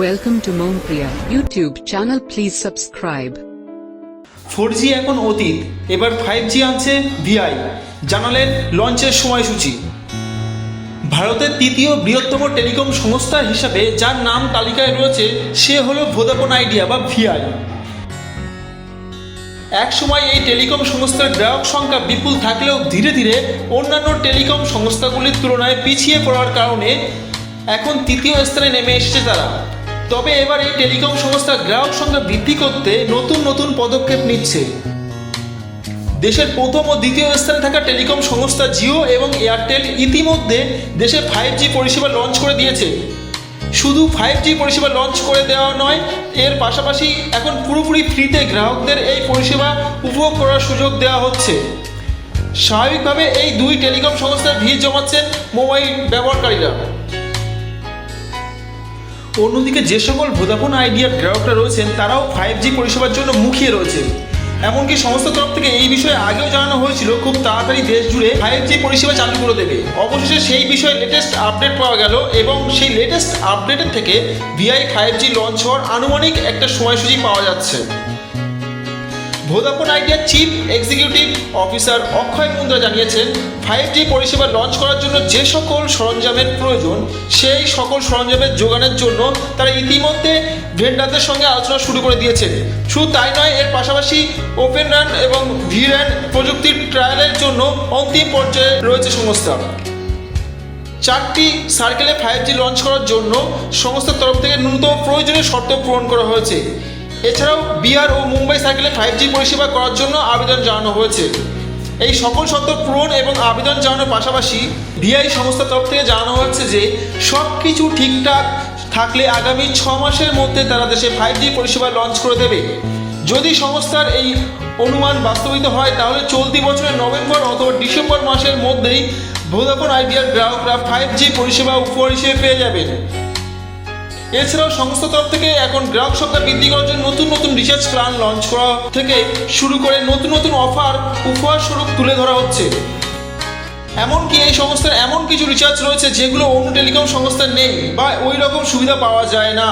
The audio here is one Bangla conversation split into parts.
Welcome to Mompriya YouTube channel. Please subscribe. Four G এখন অতীত, এবার ফাইভ জি আনছে ভিআই জানালেন লঞ্চের সময়সূচি ভারতের তৃতীয় বৃহত্তম টেলিকম সংস্থা হিসাবে যার নাম তালিকায় রয়েছে, সে হলো ভোদাফোন আইডিয়া বা ভিআই এক সময় এই টেলিকম সংস্থার গ্রাহক সংখ্যা বিপুল থাকলেও ধীরে ধীরে অন্যান্য টেলিকম সংস্থাগুলির তুলনায় পিছিয়ে পড়ার কারণে এখন তৃতীয় স্থানে নেমে এসেছে তারা তবে এবার এই টেলিকম সংস্থা গ্রাহক সংখ্যা বৃদ্ধি করতে নতুন নতুন পদক্ষেপ নিচ্ছে। দেশের প্রথম ও দ্বিতীয় স্থানে থাকা টেলিকম সংস্থা জিও এবং এয়ারটেল ইতিমধ্যে দেশে ফাইভ জি পরিষেবা লঞ্চ করে দিয়েছে। শুধু ফাইভ জি পরিষেবা লঞ্চ করে দেওয়া নয়, এর পাশাপাশি এখন পুরোপুরি ফ্রিতে গ্রাহকদের এই পরিষেবা উপভোগ করার সুযোগ দেওয়া হচ্ছে। স্বাভাবিকভাবে এই দুই টেলিকম সংস্থার ভিড় জমাচ্ছেন মোবাইল ব্যবহারকারীরা। অন্যদিকে যে সকল ভোদাফোন আইডিয়ার গ্রাহকরা রয়েছেন, তারাও ফাইভ জি পরিষেবার জন্য মুখিয়ে রয়েছে এমনকি সমস্ত তরফ থেকে এই বিষয়ে আগেও জানানো হয়েছিল, খুব তাড়াতাড়ি দেশ জুড়ে ফাইভ জি পরিষেবা চালু করে দেবে। অবশেষে সেই বিষয়ে লেটেস্ট আপডেট পাওয়া গেল এবং সেই লেটেস্ট আপডেটের থেকে ভিআই ফাইভ জি লঞ্চ হওয়ার আনুমানিক একটা সময়সূচি পাওয়া যাচ্ছে। ভোদাফোন আইডিয়ার chief executive officer Akshaya Mundra জানিয়েছেন ফাইভ জি পরিষেবা লঞ্চ করার জন্য যে সকল সরঞ্জামের প্রয়োজন, সেই সকল সরঞ্জামের যোগানের জন্য তারা ইতিমধ্যে ভেন্ডারদের সঙ্গে আলোচনা শুরু করে দিয়েছেন। শুধু তাই নয়, এর পাশাপাশি ওপেন রান এবং ভি র্যান প্রযুক্তির ট্রায়ালের জন্য অন্তিম পর্যায়ে রয়েছে সংস্থা। চারটি সার্কেলে ফাইভ জি লঞ্চ করার জন্য সংস্থার তরফ থেকে ন্যূনতম প্রয়োজনীয় শর্ত পূরণ করা হয়েছে। এছাড়াও বিহার ও মুম্বাই সার্কেলে ফাইভ জি পরিষেবা করার জন্য আবেদন জানানো হয়েছে। এই সকল শর্ত পূরণ এবং আবেদন জানানোর পাশাপাশি ভিআই সংস্থার তরফ থেকে জানানো হচ্ছে যে সব কিছু ঠিকঠাক থাকলে আগামী ছ মাসের মধ্যে তারা দেশে ফাইভ জি পরিষেবা লঞ্চ করে দেবে। যদি সংস্থার এই অনুমান বাস্তবিত হয়, তাহলে চলতি বছরের নভেম্বর অথবা ডিসেম্বর মাসের মধ্যেই ভোদাফোন আইডিয়ার গ্রাহকরা ফাইভ জি পরিষেবা উপহার হিসেবে পেয়ে যাবেন। এছাড়াও সংস্থা তরফ থেকে এখন গ্রাহক সংখ্যা বৃদ্ধি করার জন্য নতুন নতুন রিচার্জ প্ল্যান লঞ্চ করা থেকে শুরু করে নতুন নতুন অফার উপহার স্বরূপ তুলে ধরা হচ্ছে। এমনকি এই সংস্থার এমন কিছু রিচার্জ রয়েছে যেগুলো অন্য টেলিকম সংস্থার নেই বা ওই রকম সুবিধা পাওয়া যায় না।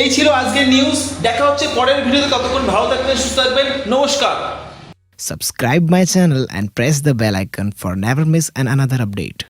এই ছিল আজকের নিউজ দেখা হচ্ছে পরের ভিডিওতে ততক্ষণ ভালো থাকবেন, সুস্থ থাকবেন। নমস্কার। Subscribe my channel and press the bell icon for never miss an another update.